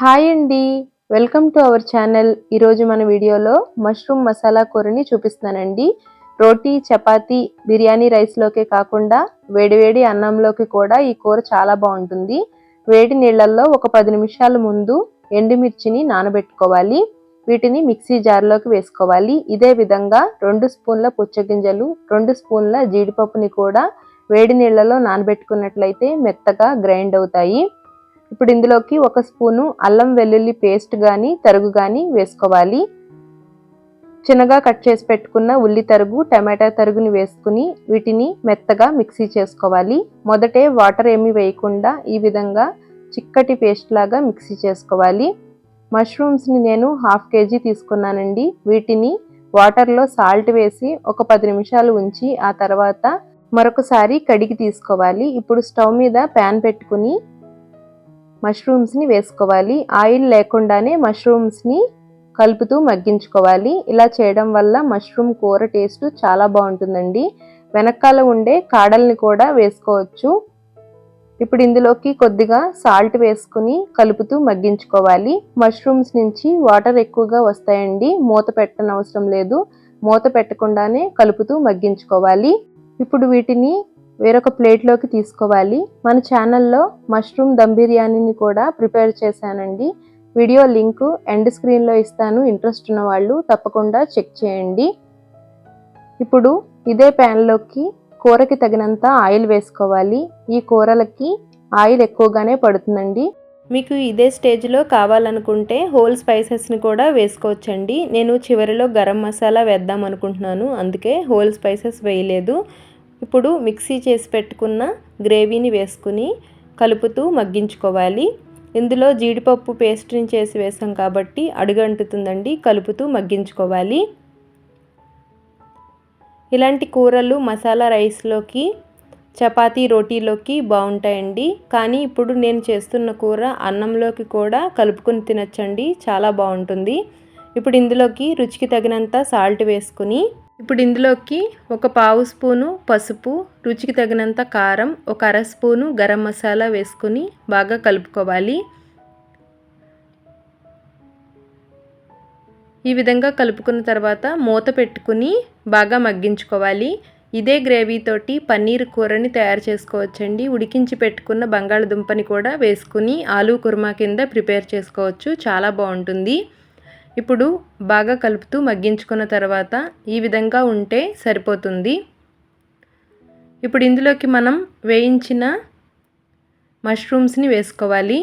Hi అండి. Welcome to our channel. ఈరోజు మన వీడియోలో మష్రూమ్ మసాలా కూరని చూపిస్తానండి రోటీ చపాతీ బిర్యానీ రైస్లోకే కాకుండా వేడివేడి అన్నంలోకి కూడా ఈ కూర చాలా బాగుంటుంది. వేడి నీళ్ళల్లో ఒక పది నిమిషాల ముందు ఎండుమిర్చిని నానబెట్టుకోవాలి. వీటిని మిక్సీ జార్లోకి వేసుకోవాలి. ఇదే విధంగా రెండు స్పూన్ల పుచ్చగింజలు రెండు స్పూన్ల జీడిపప్పుని కూడా వేడి నీళ్ళలో నానబెట్టుకున్నట్లయితే మెత్తగా గ్రైండ్ అవుతాయి. ఇప్పుడు ఇందులోకి ఒక స్పూను అల్లం వెల్లుల్లి పేస్ట్ కానీ తరుగు కానీ వేసుకోవాలి. చిన్నగా కట్ చేసి పెట్టుకున్న ఉల్లి తరుగు టమాటా తరుగుని వేసుకుని వీటిని మెత్తగా మిక్సీ చేసుకోవాలి. మొదటే వాటర్ ఏమీ వేయకుండా ఈ విధంగా చిక్కటి పేస్ట్ లాగా మిక్సీ చేసుకోవాలి. మష్రూమ్స్ని నేను హాఫ్ కేజీ తీసుకున్నానండి. వీటిని వాటర్లో సాల్ట్ వేసి ఒక పది నిమిషాలు ఉంచి ఆ తర్వాత మరొకసారి కడిగి తీసుకోవాలి. ఇప్పుడు స్టవ్ మీద ప్యాన్ పెట్టుకుని మష్రూమ్స్ని వేసుకోవాలి. ఆయిల్ లేకుండానే మష్రూమ్స్ని కలుపుతూ మగ్గించుకోవాలి. ఇలా చేయడం వల్ల మష్రూమ్ కూర టేస్ట్ చాలా బాగుంటుందండి. వెనకాల ఉండే కాడల్ని కూడా వేసుకోవచ్చు. ఇప్పుడు ఇందులోకి కొద్దిగా సాల్ట్ వేసుకుని కలుపుతూ మగ్గించుకోవాలి. మష్రూమ్స్ నుంచి వాటర్ ఎక్కువగా వస్తాయండి. మూత పెట్టనవసరం లేదు. మూత పెట్టకుండానే కలుపుతూ మగ్గించుకోవాలి. ఇప్పుడు వీటిని వేరొక ప్లేట్లోకి తీసుకోవాలి. మన ఛానల్లో మష్రూమ్ దమ్ బిర్యానీని కూడా ప్రిపేర్ చేశానండి. వీడియో లింకు ఎండ్ స్క్రీన్లో ఇస్తాను. ఇంట్రెస్ట్ ఉన్న వాళ్ళు తప్పకుండా చెక్ చేయండి. ఇప్పుడు ఇదే ప్యాన్లోకి కూరకి తగినంత ఆయిల్ వేసుకోవాలి. ఈ కూరలకి ఆయిల్ ఎక్కువగానే పడుతుందండి. మీకు ఇదే స్టేజ్లో కావాలనుకుంటే హోల్ స్పైసెస్ని కూడా వేసుకోవచ్చండి. నేను చివరిలో గరం మసాలా వేద్దాం అనుకుంటున్నాను. అందుకే హోల్ స్పైసెస్ వేయలేదు. ఇప్పుడు మిక్సీ చేసి పెట్టుకున్న గ్రేవీని వేసుకుని కలుపుతూ మగ్గించుకోవాలి. ఇందులో జీడిపప్పు పేస్ట్ని చేసి వేసాం కాబట్టి అడుగంటుతుందండి. కలుపుతూ మగ్గించుకోవాలి. ఇలాంటి కూరలు మసాలా రైస్లోకి చపాతీ రోటీలోకి బాగుంటాయండి. కానీ ఇప్పుడు నేను చేస్తున్న కూర అన్నంలోకి కూడా కలుపుకుని తినచ్చండి. చాలా బాగుంటుంది. ఇప్పుడు ఇందులోకి రుచికి తగినంత సాల్ట్ వేసుకుని ఇప్పుడు ఇందులోకి ఒక పావు స్పూను పసుపు రుచికి తగినంత కారం ఒక అర స్పూను గరం మసాలా వేసుకుని బాగా కలుపుకోవాలి. ఈ విధంగా కలుపుకున్న తర్వాత మూత పెట్టుకుని బాగా మగ్గించుకోవాలి. ఇదే గ్రేవీతోటి పన్నీర్ కూరని తయారు చేసుకోవచ్చండి. ఉడికించి పెట్టుకున్న బంగాళదుంపని కూడా వేసుకుని ఆలూ కుర్మా కింద ప్రిపేర్ చేసుకోవచ్చు. చాలా బాగుంటుంది. ఇప్పుడు బాగా కలుపుతూ మగ్గించుకున్న తర్వాత ఈ విధంగా ఉంటే సరిపోతుంది. ఇప్పుడు ఇందులోకి మనం వేయించిన మష్రూమ్స్ని వేసుకోవాలి.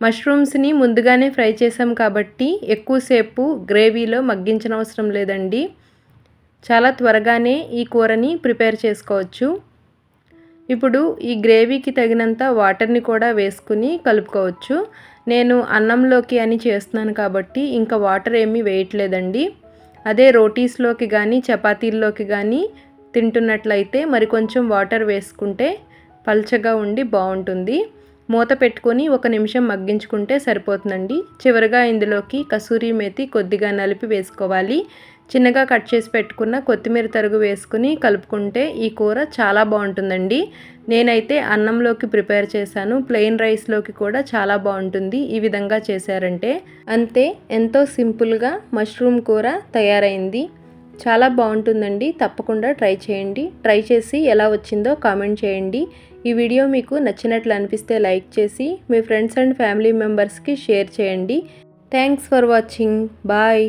మష్రూమ్స్ని ముందుగానే ఫ్రై చేసాం కాబట్టి ఎక్కువసేపు గ్రేవీలో మగ్గించిన అవసరం లేదండి. చాలా త్వరగానే ఈ కూరని ప్రిపేర్ చేసుకోవచ్చు. ఇప్పుడు ఈ గ్రేవీకి తగినంత వాటర్ని కూడా వేసుకుని కలుపుకోవచ్చు. నేను అన్నంలోకి అని చేస్తున్నాను కాబట్టి ఇంకా వాటర్ ఏమీ వేయట్లేదండి. అదే రోటీస్లోకి కానీ చపాతీల్లోకి కానీ తింటున్నట్లయితే మరి కొంచెం వాటర్ వేసుకుంటే పల్చగా ఉండి బాగుంటుంది. మూత పెట్టుకొని ఒక నిమిషం మగ్గించుకుంటే సరిపోతుందండి. చివరిగా ఇందులోకి కసూరి మేతి కొద్దిగా నలిపి వేసుకోవాలి. చిన్నగా కట్ చేసి పెట్టుకున్న కొత్తిమీర తరుగు వేసుకుని కలుపుకుంటే ఈ కూర చాలా బాగుంటుందండి. నేనైతే అన్నంలోకి ప్రిపేర్ చేశాను. ప్లెయిన్ రైస్లోకి కూడా చాలా బాగుంటుంది ఈ విధంగా చేశారంటే. అంతే ఎంతో సింపుల్గా మష్రూమ్ కూర తయారైంది. చాలా బాగుంటుందండి. తప్పకుండా ట్రై చేయండి. ట్రై చేసి ఎలా వచ్చిందో కామెంట్ చేయండి. ఈ వీడియో మీకు నచ్చినట్లు అనిపిస్తే లైక్ చేసి మీ ఫ్రెండ్స్ అండ్ ఫ్యామిలీ మెంబర్స్కి షేర్ చేయండి. Thanks for watching. బాయ్.